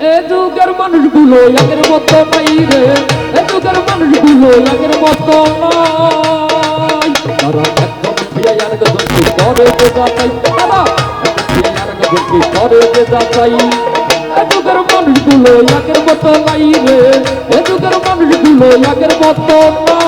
এ যুগের মানুষগুলো আগের মতো নাই রে। এ যুগের মানুষগুলো আগের মতো নাই। তারা একদম আর গজনকে করে যে যাচাই। তারা একদম ফিরে করে যে যাচাই। এ যুগের মানুষগুলো আগের মতো নাই রে। এ যুগের মানুষগুলো আগের মতো নাই।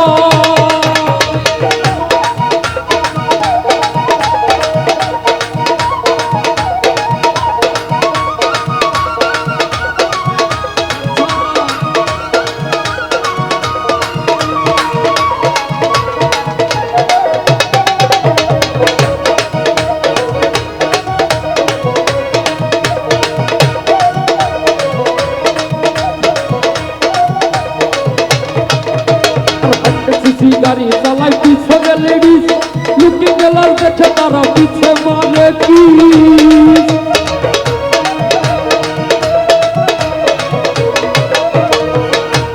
সিসি গাড়ি চালাই পিছনে লেডিস লুকিং গ্লাস দেখে তারা পিছে মারে কি?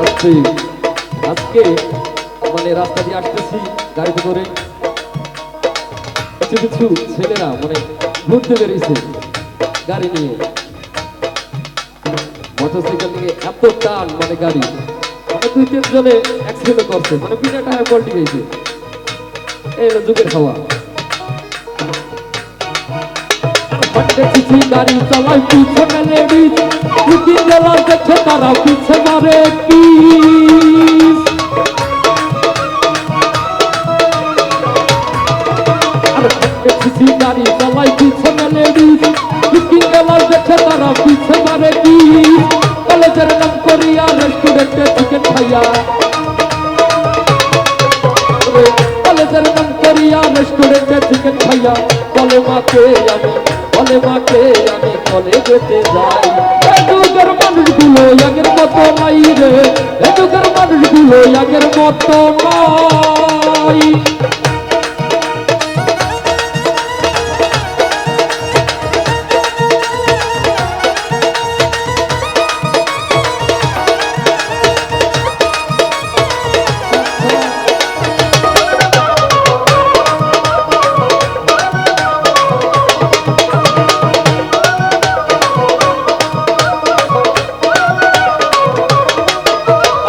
আজকে আজকে মানে রাস্তা দিয়ে আসতেছি, গাড়িতে করে। কিছু কিছু ছেলেরা মানে ঘুরতে বেরিয়েছে গাড়ি নিয়ে। মোটরসাইকেল নিয়ে এত টান মানে গাড়ি। মানে দুই তিন অ্যাক্সিডেন্ট করছে মানে বিনা টায়ার পল্টি গেছে। এই হলো যুগের হটে চিঠি, গাড়ি চালাই পিছনে লেডিস লুকি গেলা দেখে তারা পিছনে পিস। কলেজের নাম করিয়া রেস্টুরেন্টে চিকেন খাইয়া বলে মাকে আমি, বলে মাকে আমি কলেজেতে যাই। এ যুগের মানুষগুলো আগের মতো নাই রে এ মানুষগুলো আগের মতো নাই।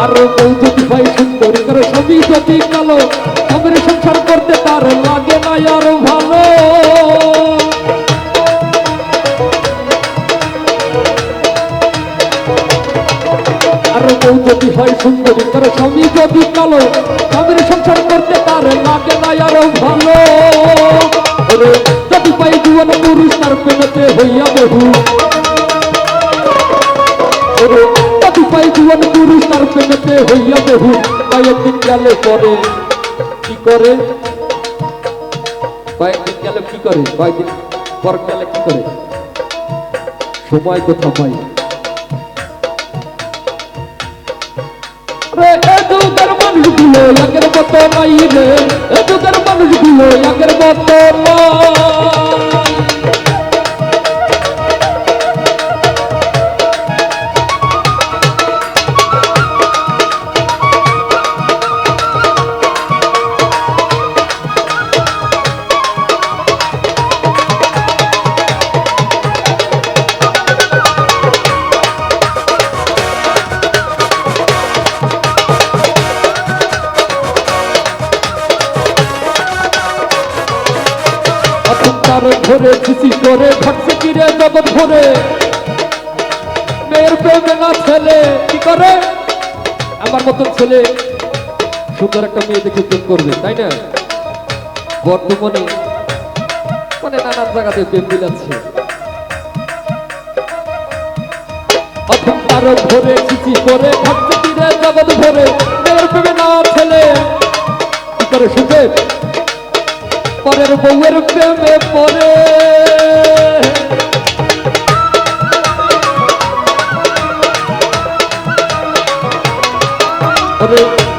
আর যদি ভাই সুন্দর করে ছবি যদি কালো, আমাদের সংসার করতে তার লাগে না আর ভালো। আর বউ যদি হয় সুন্দরী করে স্বামী যদি কালো, আমাদের সংসার করতে তার লাগে না আর ভালো। যদি পাই জীবন পুরুষ, তার প্রেমেতে হইয়া বহু জীবন পুরুষ, তার প্রেমেতে হইয়া বহু কয়েকদিন গেলে পরে কি করে? কয়েকদিন গেলে কি করে? কয়েকদিন পর গেলে কি করে? সময় কোথা পাই মানুষগুলো আগের মতো নাই রে। এ যুগের মানুষগুলো আগের মতো তার ধরে খুশি করে থাকছে কিরে জগৎ ভরে। মেয়ের প্রেমে না ছেলে, কি করে? আমার মতন ছেলে, সুন্দর একটা মেয়ে দেখে প্রেম করবে, তাই না? বর্তমানে মানে নানান জায়গাতে প্রেম বিলাচ্ছে অথম তার ধরে খুশি করে থাকছে কিরে জগৎ ভরে। মেয়ের প্রেমে না ছেলে, কি করে সুখে? পরের বউয়ের প্রেমে পরে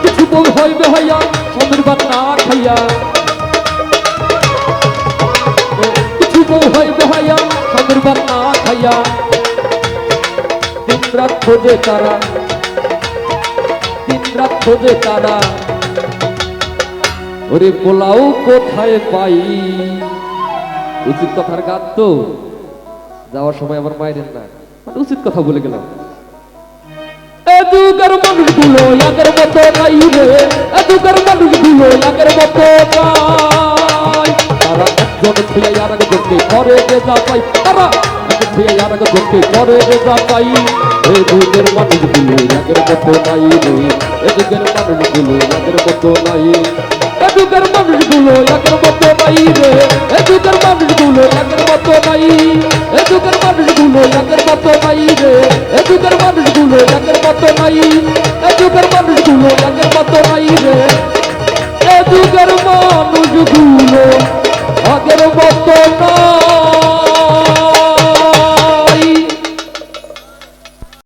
কিছু বউ হইবে হইয়া স্বামীর বাদ না খাইয়া। কিছু বউ হইবে হইয়া স্বামীর বাদ না খাইয়া। দিন রাত খোঁজে তারা দিন রাত খোঁজে তারা। ওরে পোলাও কোথায় পাই? উচিত কথার গান তো। যাওয়ার সময় আমার মায়ের না। মানে উচিত কথা বলে গেলাম। যুগের মানুষগুলো আগের মতো নাই রে। এ যুগের মানুষগুলো আগের মতো নাই। তারা একজন ছুঁয়ে আর করে যে যা পাই। তারা ছুঁয়ে আর করে যে যা পাই। এ যুগের মানুষগুলো মতো নাই রে। মতো নাই। এদিকের মানুষগুলো একের মতো নাই রে। এদিকের মানুষগুলো একের মতো নাই। এদিকের মানুষগুলো একের মতো নাই রে। এদিকের মানুষগুলো একের মতো নাই। এদিকের মানুষগুলো একের মতো নাই রে। এদিকের মানুষগুলো